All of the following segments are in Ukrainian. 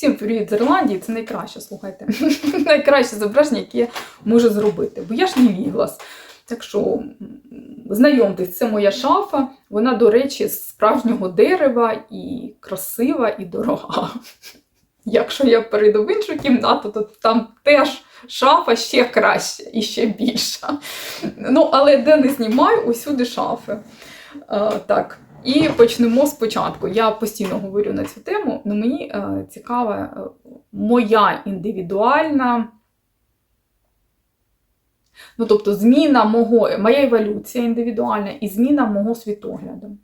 Всім привіт з Ірландії, це найкраще, слухайте. найкраще зображення, яке я можу зробити. Бо я ж не віглас. Так що знайомтесь, це моя шафа. Вона, до речі, з справжнього дерева і красива, і дорога. Якщо я перейду в іншу кімнату, то там теж шафа ще краще і ще більша. Ну, але де не знімаю, усюди шафи. А, так. І почнемо спочатку. Я постійно говорю на цю тему, але мені е, цікава е, моя індивідуальна. Ну, тобто, зміна мого, моя еволюція індивідуальна і зміна мого світогляду.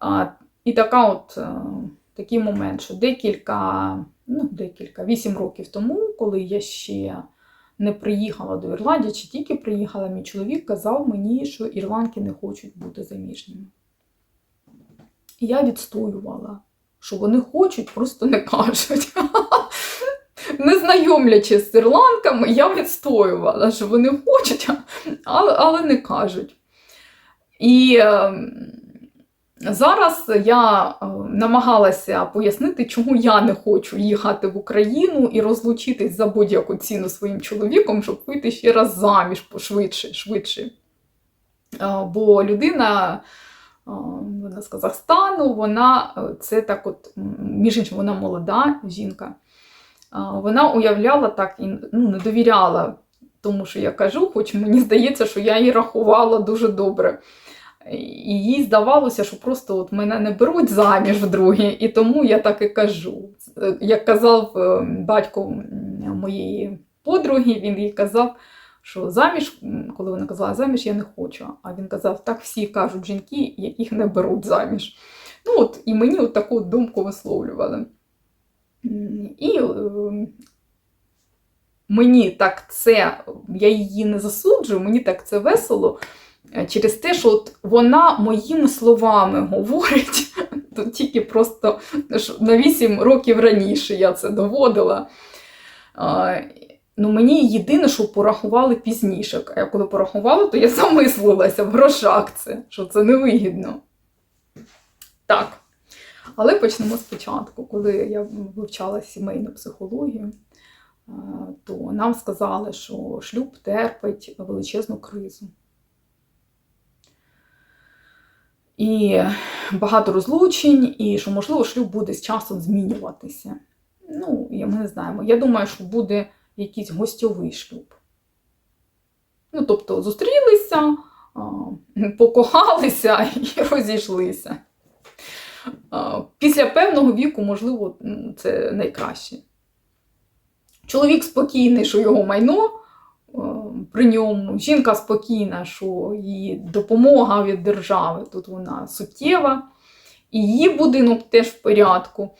А, і така от, е, такий момент, що декілька, ну, декілька, вісім років тому, коли я ще не приїхала до Ірландії, чи тільки приїхала, мій чоловік казав мені, що ірландки не хочуть бути заміжніми. І я відстоювала, що вони хочуть, просто не кажуть. Не знайомлячись з ірландками, я відстоювала, що вони хочуть, але, не кажуть. І е, зараз я е, намагалася пояснити, чому я не хочу їхати в Україну і розлучитись за будь-яку ціну своїм чоловіком, щоб вийти ще раз заміж пошвидше. швидше. Е, бо людина. А, Вона з Казахстану, вона е, це так, от, між іншим, вона молода жінка. Вона уявляла так і ну, не довіряла тому, що я кажу, хоч мені здається, що я її рахувала дуже добре. І їй здавалося, що просто от мене не беруть заміж вдруге, і тому я так і кажу. Е, Як казав е, батько моєї подруги, він їй казав, що заміж, коли вона казала заміж, я не хочу. А він казав, так всі кажуть жінки, яких не беруть заміж. Ну от, І мені от таку думку висловлювали. І е, мені так це, я її не засуджую, мені так це весело е, через те, що от вона моїми словами говорить, то тільки просто на 8 років раніше я це доводила. Ну, мені єдине, що порахували пізніше. А я коли порахувала, то я замислилася в грошах це, що це невигідно. Так. Але почнемо спочатку. Коли я вивчала сімейну психологію, е, то нам сказали, що шлюб терпить величезну кризу. І багато розлучень, і що, можливо, шлюб буде з часом змінюватися. Ну, ми не знаємо. Я думаю, що буде якийсь гостьовий шлюб. Ну, тобто, зустрілися, покохалися і розійшлися. Після певного віку, можливо, це найкраще. Чоловік спокійний, що його майно при ньому, жінка спокійна, що її допомога від держави тут вона суттєва, і її будинок теж в порядку.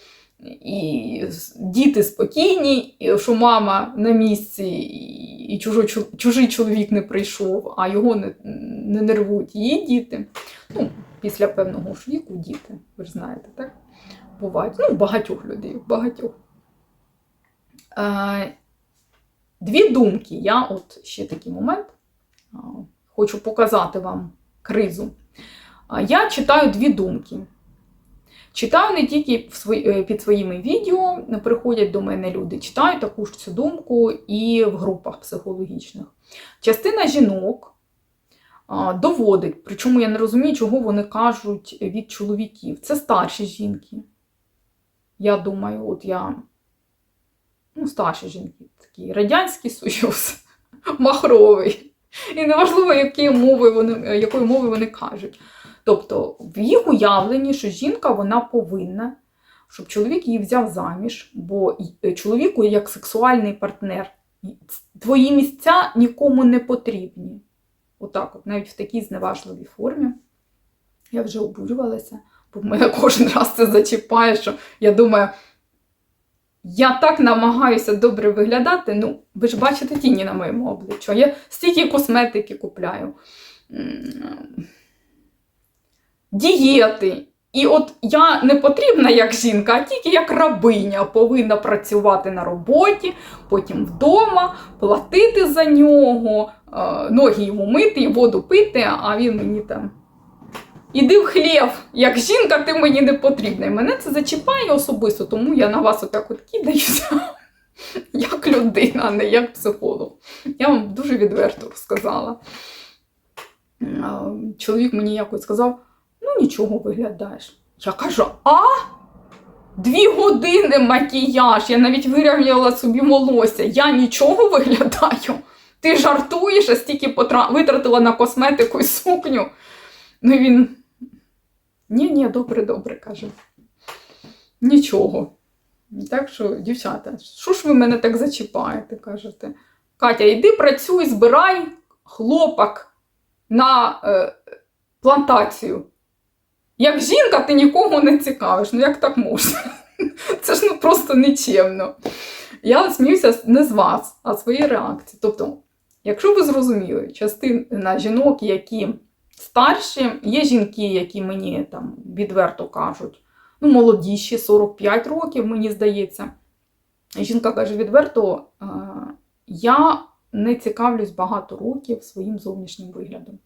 І діти спокійні, що мама на місці, і і чужо, чу- чужий чоловік не прийшов, а його не, не нервують її діти. Ну, після певного ж віку діти, ви ж знаєте, так? Бувають. Ну, багатьох людей, багатьох. Е, дві думки. Я от ще такий момент хочу показати вам кризу. Я читаю дві думки. Читаю не тільки е, під своїми відео, приходять до мене люди, читаю таку ж цю думку і в групах психологічних. Частина жінок доводить, причому я не розумію, чого вони кажуть від чоловіків. Це старші жінки. Я думаю, от я ну, старші жінки, такий Радянський Союз, махровий. І неважливо, вони, якою мовою вони кажуть. Тобто, в їх уявленні, що жінка вона повинна, щоб чоловік її взяв заміж, бо чоловіку як сексуальний партнер. Твої місця нікому не потрібні. Отак, от, навіть в такій зневажливій формі. Я вже обурювалася, бо мене кожен раз це зачіпає, що я думаю, я так намагаюся добре виглядати. Ну, ви ж бачите тіні на моєму обличчі. Я стільки косметики купляю. Дієти. І от я не потрібна як жінка, а тільки як рабиня повинна працювати на роботі, потім вдома, платити за нього, е, ноги йому мити, воду пити, а він мені там Іди в хлів, як жінка, ти мені не потрібна. І мене це зачіпає особисто, тому я на вас отак от кидаюся, як людина, а не як психолог. Я вам дуже відверто розказала. Чоловік мені якось сказав: ну нічого виглядаєш. Я кажу, а? Дві години макіяж, я навіть вирівняла собі волосся. Я нічого виглядаю. Ти жартуєш, а стільки потра... витратила на косметику і сукню. Ну він. Ні, ні, добре, добре, каже. Нічого. Так що, дівчата, що ж ви мене так зачіпаєте, кажете? Катя, йди працюй, збирай хлопок на е, плантацію. Як жінка, ти нікого не цікавиш. Ну як так можна? Це ж ну просто нечемно. Я сміюся не з вас, а своєї реакції. Тобто, якщо ви зрозуміли, частина жінок, які старші, є жінки, які мені там відверто кажуть, ну, молодіші, 45 років, мені здається. Жінка каже відверто, «Е, я не цікавлюсь багато років своїм зовнішнім виглядом.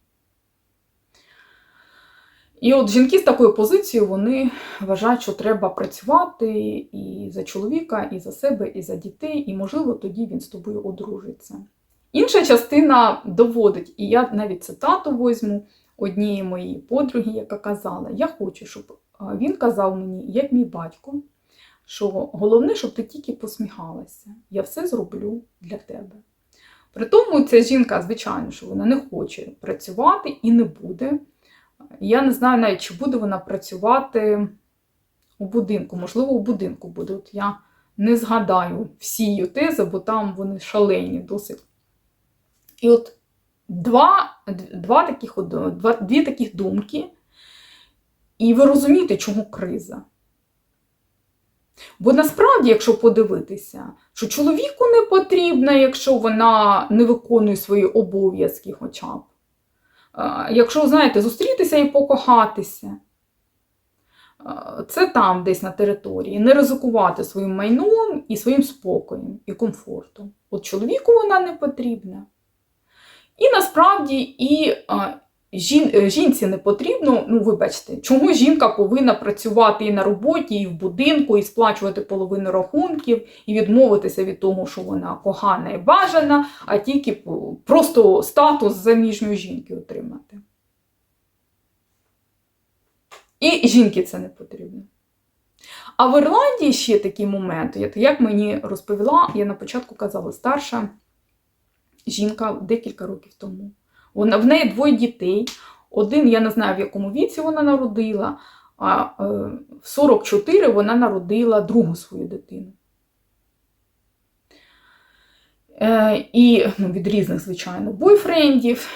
І от жінки з такою позицією вони вважають, що треба працювати і за чоловіка, і за себе, і за дітей, і, можливо, тоді він з тобою одружиться. Інша частина доводить, і я навіть цитату візьму однієї моєї подруги, яка казала: Я хочу, щоб він казав мені, як мій батько, що головне, щоб ти тільки посміхалася. Я все зроблю для тебе. При тому ця жінка, звичайно, що вона не хоче працювати і не буде. Я не знаю навіть, чи буде вона працювати у будинку. Можливо, у будинку буде. От я не згадаю всі її тези, бо там вони шалені досить. І от два, два таких, два, дві таких думки, і ви розумієте, чому криза. Бо насправді, якщо подивитися, що чоловіку не потрібно, якщо вона не виконує свої обов'язки хоча б. Якщо, знаєте, зустрітися і покохатися, це там, десь на території, не ризикувати своїм майном і своїм спокоєм і комфортом. От чоловіку вона не потрібна. І насправді і жін, е, жінці не потрібно, ну, вибачте, чому жінка повинна працювати і на роботі, і в будинку, і сплачувати половину рахунків, і відмовитися від того, що вона кохана і бажана, а тільки просто статус заміжньої жінки отримати. І жінки це не потрібно. А в Ірландії ще такі моменти, як мені розповіла, я на початку казала, старша жінка декілька років тому. Вона, в неї двоє дітей. Один, я не знаю, в якому віці вона народила, а е, в 44 вона народила другу свою дитину. Е, І ну, від різних, звичайно, бойфрендів.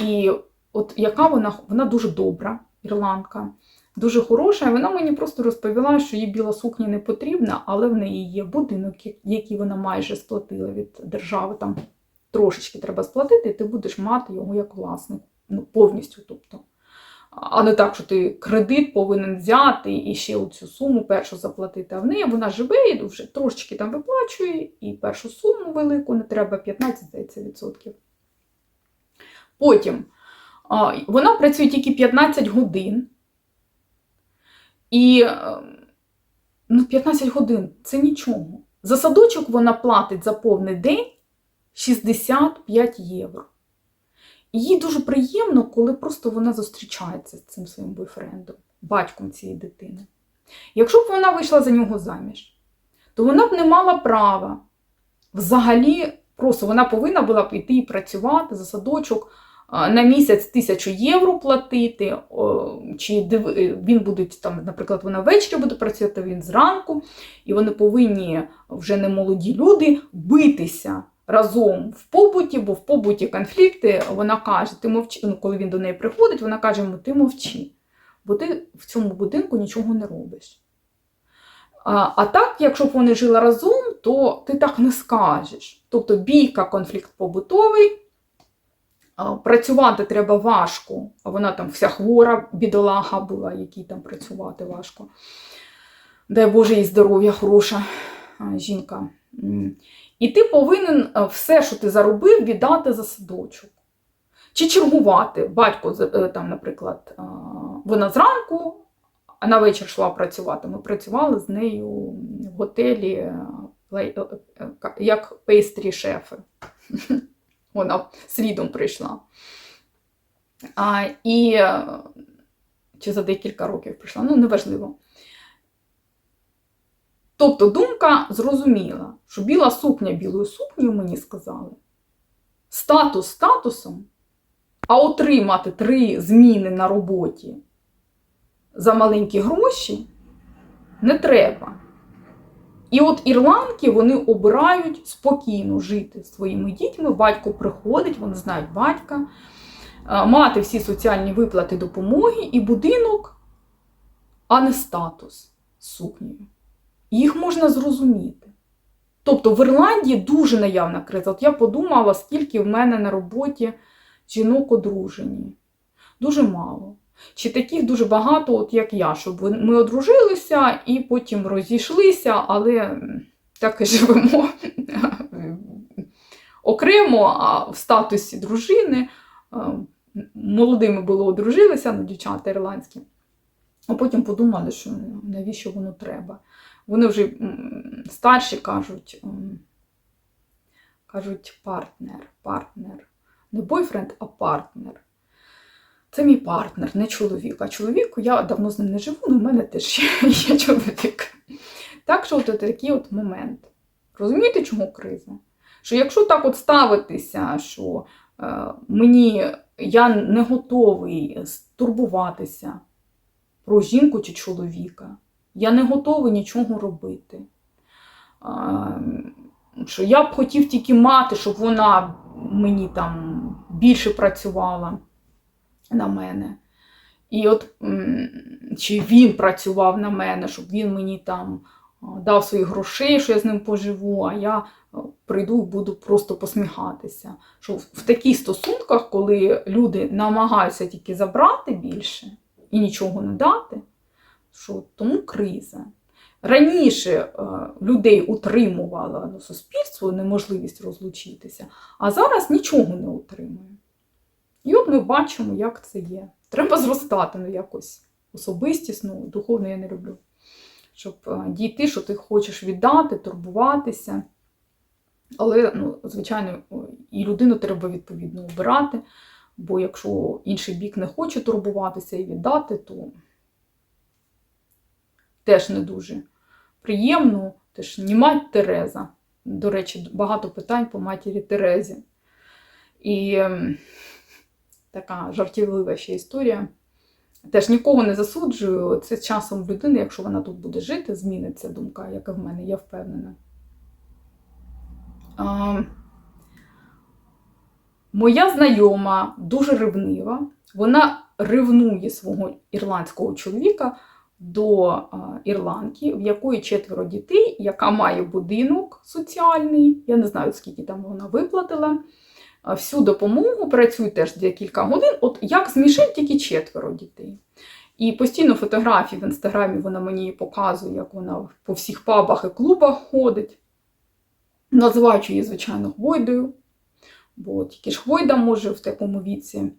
І от яка вона, вона дуже добра, ірландка, дуже хороша. І вона мені просто розповіла, що їй біла сукня не потрібна, але в неї є будинок, який вона майже сплатила від держави. там трошечки треба сплатити, і ти будеш мати його як власник. Ну, повністю. тобто. А не так, що ти кредит повинен взяти і ще цю суму першу заплатити. А в неї вона живе і вже трошечки там виплачує, і першу суму велику не треба 15 здається, відсотків. Потім вона працює тільки 15 годин. І ну, 15 годин це нічого. За садочок вона платить за повний день 65 євро. І їй дуже приємно, коли просто вона зустрічається з цим своїм бойфрендом, батьком цієї дитини. Якщо б вона вийшла за нього заміж, то вона б не мала права взагалі, просто вона повинна була б йти і працювати за садочок на місяць тисячу євро платити, чи він буде там, наприклад, вона ввечері буде працювати, він зранку, і вони повинні вже не молоді люди битися разом в побуті, бо в побуті конфлікти вона каже, ти мовчи, ну, коли він до неї приходить, вона каже йому, ти мовчи, бо ти в цьому будинку нічого не робиш. А а так, якщо б вони жили разом, то ти так не скажеш. Тобто бійка, конфлікт побутовий, працювати треба важко, а вона там вся хвора, бідолага була, якій там працювати важко. Дай Боже, їй здоров'я, хороша жінка. І ти повинен е, все, що ти заробив, віддати за садочок. Чи чергувати. Батько, е, там, наприклад, вона зранку, а на вечір йшла працювати. Ми працювали з нею в готелі е, е, е, як пейстрі шефи. Вона слідом прийшла. А, і е, чи за декілька років прийшла, ну неважливо. Тобто думка зрозуміла, що біла сукня білою сукнею мені сказали. Статус статусом, а отримати три зміни на роботі за маленькі гроші не треба. І от ірландки вони обирають спокійно жити своїми дітьми. Батько приходить, вони знають батька, мати всі соціальні виплати допомоги і будинок, а не статус сукнею. Їх можна зрозуміти. Тобто в Ірландії дуже наявна криза. От я подумала, скільки в мене на роботі жінок одружені. Дуже мало. Чи таких дуже багато, от як я, щоб ми одружилися і потім розійшлися, але так і живемо окремо, а в статусі дружини. Молодими було одружилися, ну, дівчата ірландські, а потім подумали, що ну, навіщо воно треба. Вони вже старші кажуть, кажуть партнер, партнер. Не бойфренд, а партнер. Це мій партнер, не чоловік. А чоловіку я давно з ним не живу, але в мене теж є, чоловік. Так що от такий от момент. Розумієте, чому криза? Що якщо так от ставитися, що е, мені я не готовий турбуватися про жінку чи чоловіка, я не готовий нічого робити. Що я б хотів тільки мати, щоб вона мені там більше працювала на мене. І от чи він працював на мене, щоб він мені там дав своїх грошей, що я з ним поживу, а я прийду і буду просто посміхатися. Що в таких стосунках, коли люди намагаються тільки забрати більше і нічого не дати, що тому криза. Раніше е, людей утримувало ну, суспільство неможливість розлучитися, а зараз нічого не утримує. І от ми бачимо, як це є. Треба зростати ну, якось особистісно, духовно я не люблю. Щоб е, дійти, що ти хочеш віддати, турбуватися. Але, ну, звичайно, і людину треба відповідно обирати, бо якщо інший бік не хоче турбуватися і віддати, то теж не дуже приємно. Теж не мать Тереза. До речі, багато питань по матері Терезі. І ем, така жартівлива ще історія. Теж нікого не засуджую. Це часом людини, якщо вона тут буде жити, зміниться думка, яка в мене, я впевнена. А, моя знайома дуже ревнива. Вона ревнує свого ірландського чоловіка до ірландки, в якої четверо дітей, яка має будинок соціальний. Я не знаю, скільки там вона виплатила. Всю допомогу працює теж декілька годин. От як з Мішель тільки четверо дітей. І постійно фотографії в інстаграмі вона мені показує, як вона по всіх пабах і клубах ходить. Називаючи її, звичайно, Хвойдою, бо тільки ж Хвойда може в такому віці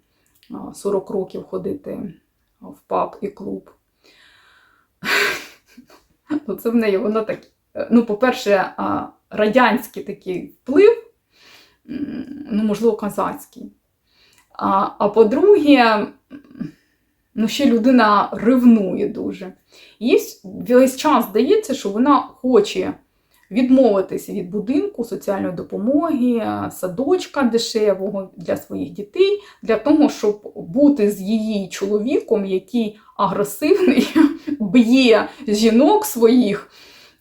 40 років ходити в паб і клуб. Ну, Це в неї воно так. е, Ну, по-перше, радянський такий вплив, ну, можливо, казацький. А, а по-друге, ну, ще людина ревнує дуже. Їй весь час здається, що вона хоче відмовитися від будинку, соціальної допомоги, е, садочка дешевого для своїх дітей, для того, щоб бути з її чоловіком, який агресивний, б'є жінок своїх,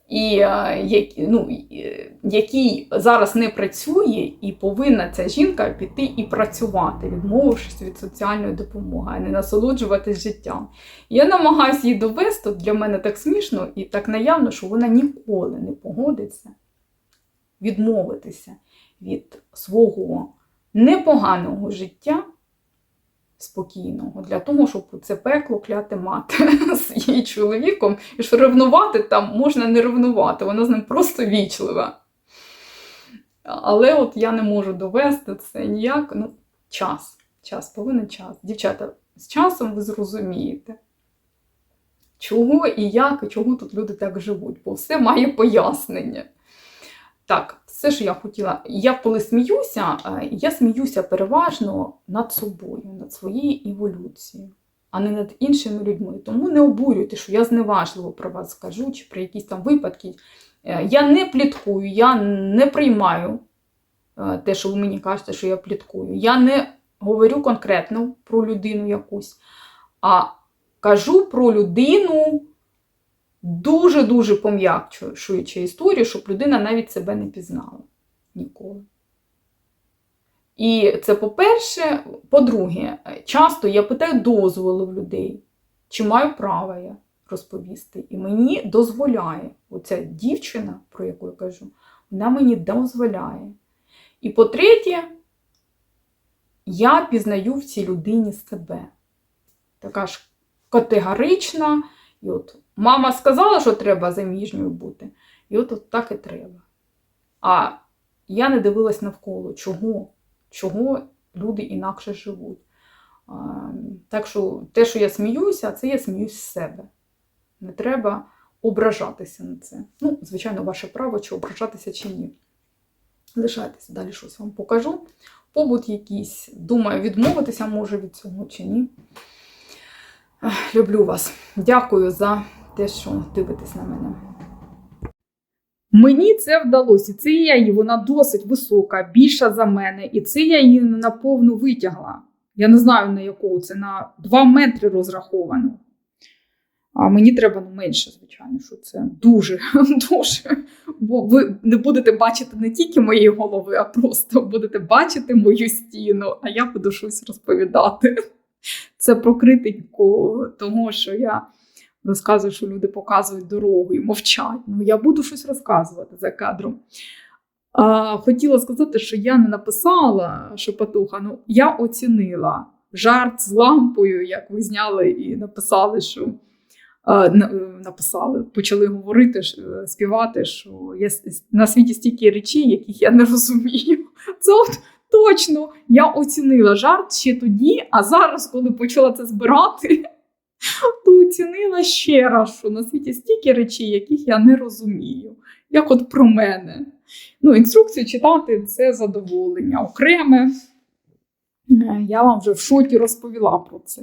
і е, ну, е, який зараз не працює, і повинна ця жінка піти і працювати, відмовившись від соціальної допомоги, а не насолоджуватись життям. Я намагаюся їй довести, для мене так смішно і так наявно, що вона ніколи не погодиться відмовитися від свого непоганого життя спокійного, для того, щоб це пекло кляте мати з її чоловіком, і що ревнувати там можна не ревнувати, вона з ним просто вічлива. Але от я не можу довести це ніяк, ну, час. Час, повинен час. Дівчата, з часом ви зрозумієте, чого і як, і чого тут люди так живуть, бо все має пояснення. Так, все, що я хотіла. Я коли сміюся, е, я сміюся переважно над собою, над своєю еволюцією, а не над іншими людьми. Тому не обурюйте, що я зневажливо про вас скажу, чи про якісь там випадки. Е, Я не пліткую, я не приймаю е, те, що ви мені кажете, що я пліткую. Я не говорю конкретно про людину якусь, а кажу про людину дуже-дуже пом'якшуючи історію, щоб людина навіть себе не пізнала ніколи. І це по-перше. По-друге, часто я питаю дозволу в людей, чи маю право я розповісти. І мені дозволяє оця дівчина, про яку я кажу, вона мені дозволяє. І по-третє, я пізнаю в цій людині себе. Така ж категорична. І от мама сказала, що треба заміжньою бути. І от, от так і треба. А я не дивилась навколо, чого, чого люди інакше живуть. А, так що те, що я сміюся, це я сміюсь з себе. Не треба ображатися на це. Ну, звичайно, ваше право, чи ображатися, чи ні. Лишайтеся, далі щось вам покажу. Побут якийсь, думаю, відмовитися може від цього чи ні. Люблю вас. Дякую за те, що дивитесь на мене. Мені це вдалося. Це я її, вона досить висока, більша за мене, і це я її наповну витягла. Я не знаю на якого це на 2 метри розраховано. А мені треба ну, менше, звичайно, що це дуже, дуже. Бо ви не будете бачити не тільки моєї голови, а просто будете бачити мою стіну, а я буду щось розповідати. Це про критику того, що я розказую, що люди показують дорогу і мовчать. Ну, я буду щось розказувати за кадром. А, хотіла сказати, що я не написала шепотуха, ну я оцінила жарт з лампою, як ви зняли і написали, що написали, почали говорити, співати, що с- на світі стільки речей, яких я не розумію. Це от точно я оцінила жарт ще тоді, а зараз, коли почала це збирати, то оцінила ще раз, що на світі стільки речей, яких я не розумію. Як от про мене. Ну, інструкцію читати це задоволення окреме. Е, Я вам вже в шоті розповіла про це.